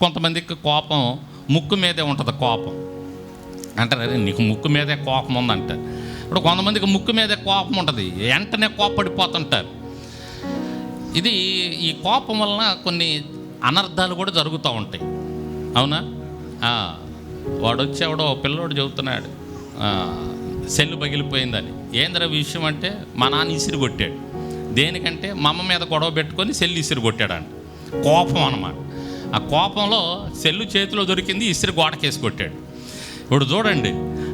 కొంతమందికి కోపం ముక్కు మీదే ఉంటుంది కోపం. అంటారు అరే నీకు ముక్కు మీదే కోపం ఉందంట. ఇప్పుడు కొంతమందికి ముక్కు మీదే కోపం ఉంటుంది వెంటనే కోపడిపోతుంటారు. ఇది ఈ కోపం వలన కొన్ని అనర్థాలు కూడా జరుగుతూ ఉంటాయి. అవునా? వాడు వచ్చేవాడో పిల్లోడు చెబుతున్నాడు సెల్లు పగిలిపోయిందని. ఏంద్ర విషయం అంటే మా నాన్న ఇసిరి కొట్టాడు. దేనికంటే మా అమ్మ మీద గొడవ పెట్టుకొని సెల్లు ఇసిరి కొట్టాడంట. కోపం అనమాట ఆ కోపంలో సెల్లు చేతిలో దొరికింది ఇస్త్రీ గోడకేసి కొట్టాడు. ఇప్పుడు చూడండి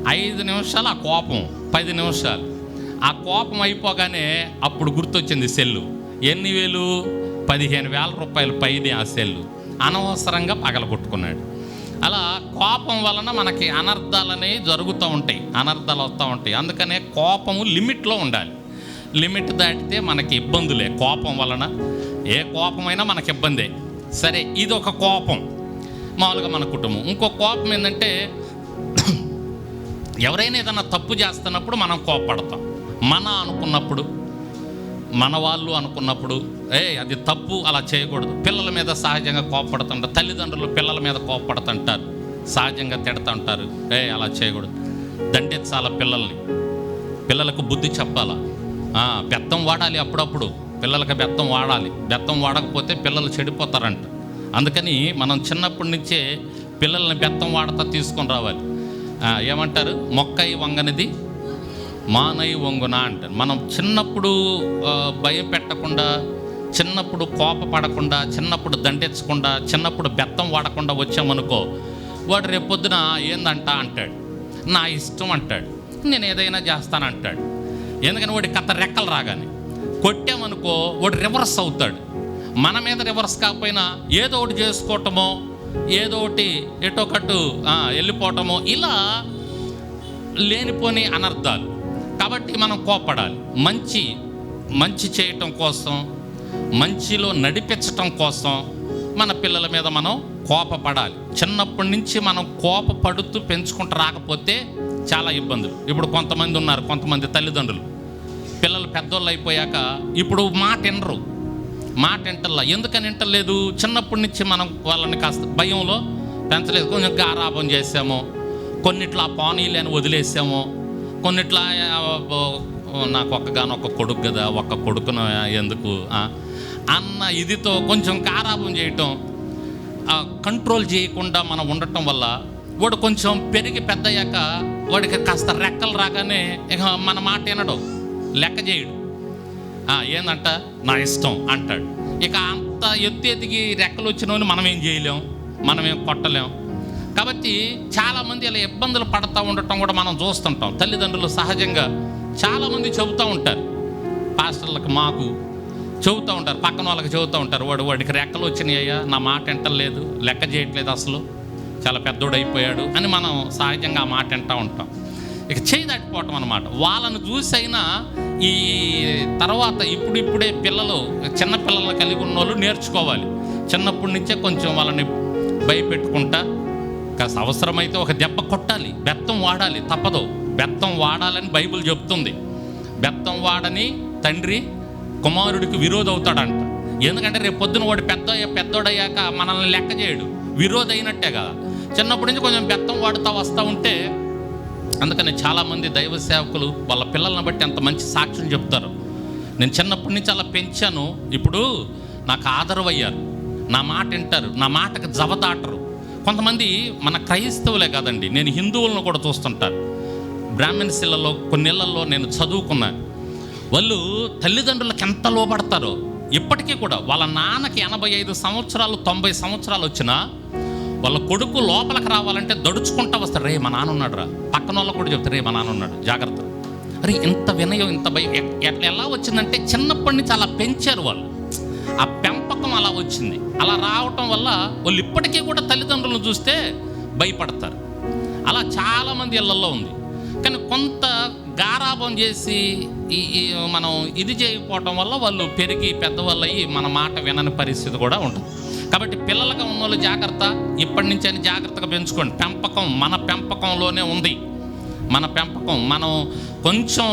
ఐదు నిమిషాలు ఆ కోపం పది నిమిషాలు. ఆ కోపం అయిపోగానే అప్పుడు గుర్తొచ్చింది సెల్లు. ఎన్ని వేలు? పదిహేను వేల రూపాయలు పైనే ఆ సెల్లు. అనవసరంగా పగలగొట్టుకున్నాడు. అలా కోపం వలన మనకి అనర్థాలు అనేవి జరుగుతూ ఉంటాయి అనర్థాలు వస్తూ ఉంటాయి. అందుకనే కోపము లిమిట్లో ఉండాలి. లిమిట్ దాటితే మనకి ఇబ్బందులే. కోపం వలన ఏ కోపమైనా మనకి ఇబ్బందే. సరే ఇది ఒక కోపం. మామూలుగా మన కుటుంబం. ఇంకో కోపం ఏంటంటే ఎవరైనా ఏదైనా తప్పు చేస్తున్నప్పుడు మనం కోపడతాం మన అనుకున్నప్పుడు మన వాళ్ళు అనుకున్నప్పుడు ఏ అది తప్పు అలా చేయకూడదు. పిల్లల మీద సహజంగా కోపడుతుంటారు తల్లిదండ్రులు పిల్లల మీద కోపడుతుంటారు సహజంగా తిడతంటారు. ఏ అలా చేయకూడదు. దండెత్తాల పిల్లల్ని. పిల్లలకు బుద్ధి చెప్పాలా? పెత్తం వాడాలి అప్పుడప్పుడు. పిల్లలకి బెత్తం వాడాలి. బెత్తం వాడకపోతే పిల్లలు చెడిపోతారంట. అందుకని మనం చిన్నప్పటి నుంచే పిల్లల్ని బెత్తం వాడతా తీసుకొని రావాలి. ఏమంటారు? మొక్కై వంగనిది మానై వంగున అంటారు. మనం చిన్నప్పుడు భయం పెట్టకుండా చిన్నప్పుడు కోపపడకుండా చిన్నప్పుడు దండెచ్చకుండా చిన్నప్పుడు బెత్తం వాడకుండా వచ్చామనుకో వాడు రేపొద్దున ఏందంట అంటాడు? నా ఇష్టం అంటాడు. నేను ఏదైనా చేస్తానంటాడు. ఎందుకని వాడి కథ రెక్కలు రాగానే? కొట్టామనుకో వాడు రివర్స్ అవుతాడు. మన మీద రివర్స్ కాకపోయినా ఏదో ఒకటి చేసుకోవటమో ఏదో ఒకటి ఎటో కట్టు వెళ్ళిపోవటమో ఇలా లేనిపోని అనర్థాలు. కాబట్టి మనం కోపడాలి మంచి మంచి చేయటం కోసం మంచిలో నడిపించటం కోసం మన పిల్లల మీద మనం కోపపడాలి. చిన్నప్పటి నుంచి మనం కోపపడుతూ పెంచుకుంటూ రాకపోతే చాలా ఇబ్బందులు. ఇప్పుడు కొంతమంది ఉన్నారు కొంతమంది తల్లిదండ్రులు. పిల్లలు పెద్దోళ్ళు అయిపోయాక ఇప్పుడు మాట వినరు. మాట వింటల్లా. ఎందుకని వింటలేదు చిన్నప్పటి నుంచి మనం వాళ్ళని కాస్త భయంలో పెంచలేదు. కొంచెం గారాబం చేసాము. కొన్నిట్లా పానీలని వదిలేసాము. కొన్నిట్లా నాకు ఒక్కగాను నాకు ఒక్కగానొక్క కొడుకు కదా ఒక్క కొడుకును ఎందుకు అన్న ఇదితో కొంచెం కారాపం చేయటం కంట్రోల్ చేయకుండా మనం ఉండటం వల్ల వాడు కొంచెం పెరిగి పెద్దయ్యాక వాడికి కాస్త రెక్కలు రాగానే ఇక మన మాట వినడు. లెక్క చేయడు. ఏందంట? నా ఇష్టం అంటాడు. ఇక అంత ఎత్తు ఎదిగి రెక్కలు వచ్చిన మనం ఏం చేయలేం? మనం ఏం కొట్టలేం? కాబట్టి చాలామంది ఇలా ఇబ్బందులు పడతా ఉండటం కూడా మనం చూస్తుంటాం. తల్లిదండ్రులు సహజంగా చాలామంది చెబుతూ ఉంటారు. పాస్టర్లకు మాకు చెబుతూ ఉంటారు. పక్కన వాళ్ళకి చెబుతూ ఉంటారు. వాడు వాడికి రెక్కలు వచ్చినాయ్యా నా మాట వింటలేదు లెక్క చేయట్లేదు అసలు. చాలా పెద్దోడు అయిపోయాడు అని మనం సహజంగా ఆ మాట వింటూ ఉంటాం. ఇక చేయదాటిపోవటం అనమాట వాళ్ళను చూసి అయినా ఈ తర్వాత ఇప్పుడు ఇప్పుడే పిల్లలు చిన్నపిల్లలను కలిగి ఉన్న వాళ్ళు నేర్చుకోవాలి. చిన్నప్పటి నుంచే కొంచెం వాళ్ళని భయపెట్టుకుంటా కాస్త అవసరమైతే ఒక దెబ్బ కొట్టాలి. బెత్తం వాడాలి తప్పదు. బెత్తం వాడాలని బైబిల్ చెప్తుంది. బెత్తం వాడని తండ్రి కుమారుడికి విరోధ అవుతాడంట ఎందుకంటే రేపు పొద్దున వాడు పెద్ద పెద్దోడయ్యాక మనల్ని లెక్క చేయడు. విరోధ అయినట్టే కదా. చిన్నప్పటి నుంచి కొంచెం బెత్తం వాడుతూ వస్తూ ఉంటే అందుకని చాలామంది దైవ సేవకులు వాళ్ళ పిల్లల్ని బట్టి అంత మంచి సాక్ష్యం చెప్తారు. నేను చిన్నప్పటి నుంచి అలా పెంచాను. ఇప్పుడు నాకు ఆదరవయ్యారు. నా మాట వింటారు. నా మాటకు జవదాటరు. కొంతమంది మన క్రైస్తవులే కాదండి. నేను హిందువులను కూడా చూస్తుంటాను బ్రాహ్మణ్స్ ఇళ్ళలో కొన్ని ఇళ్ళలో నేను చదువుకున్నాను వాళ్ళు తల్లిదండ్రులకు ఎంత లోపడతారో ఇప్పటికీ కూడా వాళ్ళ నాన్నకి ఎనభై ఐదు సంవత్సరాలు తొంభై సంవత్సరాలు వచ్చినా వాళ్ళ కొడుకు లోపలికి రావాలంటే దడుచుకుంటా వస్తారు రే మా నాన్న ఉన్నాడు రా పక్కన వాళ్ళకు కూడా చెప్తారు రే మా నాన్న ఉన్నాడు. జాగ్రత్త. అరే ఇంత వినయం ఇంత భయం ఎలా వచ్చిందంటే చిన్నప్పటి నుంచి అలా పెంచారు వాళ్ళు. ఆ పెంపకం అలా వచ్చింది. అలా రావటం వల్ల వాళ్ళు ఇప్పటికీ కూడా తల్లిదండ్రులను చూస్తే భయపడతారు. అలా చాలామంది ఇళ్ళలో ఉంది. కానీ కొంత గారాభం చేసి ఈ మనం ఇది చేయకపోవటం వల్ల వాళ్ళు పెరిగి పెద్దవాళ్ళు అయ్యి మన మాట వినని పరిస్థితి కూడా ఉంటుంది. కాబట్టి పిల్లలుగా ఉన్న వాళ్ళు జాగ్రత్త. ఇప్పటి నుంచి అని జాగ్రత్తగా పెంచుకోండి. పెంపకం మన పెంపకంలోనే ఉంది. మన పెంపకం మనం కొంచెం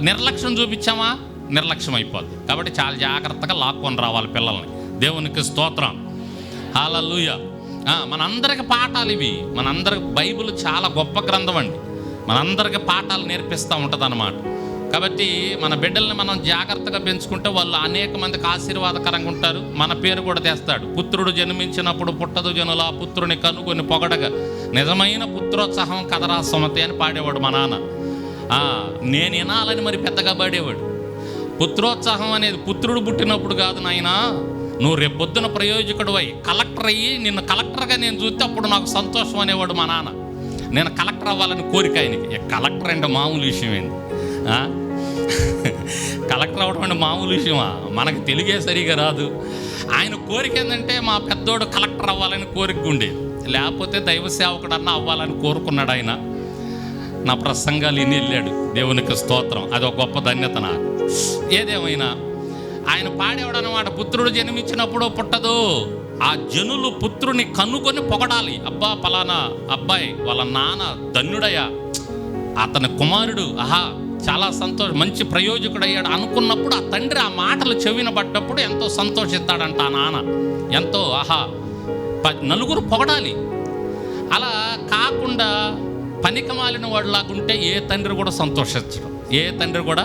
నిర్లక్ష్యం చూపించామా? నిర్లక్ష్యం అయిపోద్ది. కాబట్టి చాలా జాగ్రత్తగా లాక్కొని రావాలి పిల్లల్ని. దేవునికి స్తోత్రం. హాలూయ మనందరికి పాఠాలు ఇవి. మనందరికి బైబిల్ చాలా గొప్ప గ్రంథం అండి. మనందరికి పాఠాలు నేర్పిస్తూ ఉంటుంది అన్నమాట కాబట్టి మన బిడ్డల్ని మనం జాగ్రత్తగా పెంచుకుంటే వాళ్ళు అనేక మందికి ఆశీర్వాదకరంగా ఉంటారు. మన పేరు కూడా తెస్తాడు. పుత్రుడు జన్మించినప్పుడు పుట్టదు జనుల పుత్రుని కనుగొని పొగడగా. నిజమైన పుత్రోత్సాహం కదరా సుమతి అని పాడేవాడు మా నాన్న. నేను వినాలని మరి పెద్దగా పాడేవాడు. పుత్రోత్సాహం అనేది పుత్రుడు పుట్టినప్పుడు కాదు నాయనా నువ్వు రేపొద్దున ప్రయోజకుడు అయ్యి కలెక్టర్ అయ్యి నిన్ను కలెక్టర్గా నేను చూస్తే అప్పుడు నాకు సంతోషం అనేవాడు మా నాన్న. నేను కలెక్టర్ అవ్వాలని కోరిక ఆయనకి. కలెక్టర్ అంటే మామూలు విషయం ఏంది? కలెక్టర్ అవ్వడం అంటే మామూలు విషయమా? మనకు తెలుగే సరిగా రాదు. ఆయన కోరిక ఏంటంటే మా పెద్దోడు కలెక్టర్ అవ్వాలని కోరిక ఉండేది. లేకపోతే దైవ సేవకుడన్నా అవ్వాలని కోరుకున్నాడు ఆయన. నా ప్రసంగాలు ఇన్ని వెళ్ళాడు. దేవునికి స్తోత్రం. అది ఒక గొప్ప ధన్యత నాకు. ఏదేమైనా ఆయన పాడేవాడనమాట పుత్రుడు జన్మించినప్పుడు పుట్టదు. ఆ జనులు పుత్రుని కనుకొని పొగడాలి. అబ్బా పలానా అబ్బాయి వాళ్ళ నాన్న ధన్యుడయ్యా. అతని కుమారుడు ఆహా చాలా సంతోషం మంచి ప్రయోజకుడు అయ్యాడు అనుకున్నప్పుడు ఆ తండ్రి ఆ మాటలు చెవిన పడ్డప్పుడు ఎంతో సంతోషిస్తాడంట ఆ నాన్న. ఎంతో ఆహా ప- నలుగురు పొగడాలి. అలా కాకుండా పనికమాలిన వాడిలాగుంటే ఏ తండ్రి కూడా సంతోషించడం. ఏ తండ్రి కూడా?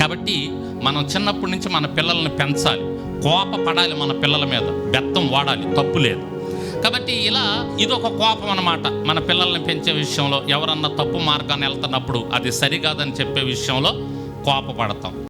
కాబట్టి మనం చిన్నప్పటి నుంచి మన పిల్లల్ని పెంచాలి. కోప పడాలి మన పిల్లల మీద. బెత్తం వాడాలి. తప్పు లేదు. కాబట్టి ఇలా ఇది ఒక కోపం అనమాట మన పిల్లల్ని పెంచే విషయంలో ఎవరన్నా తప్పు మార్గాన్ని వెళ్తున్నప్పుడు అది సరికాదని చెప్పే విషయంలో కోపపడతాం.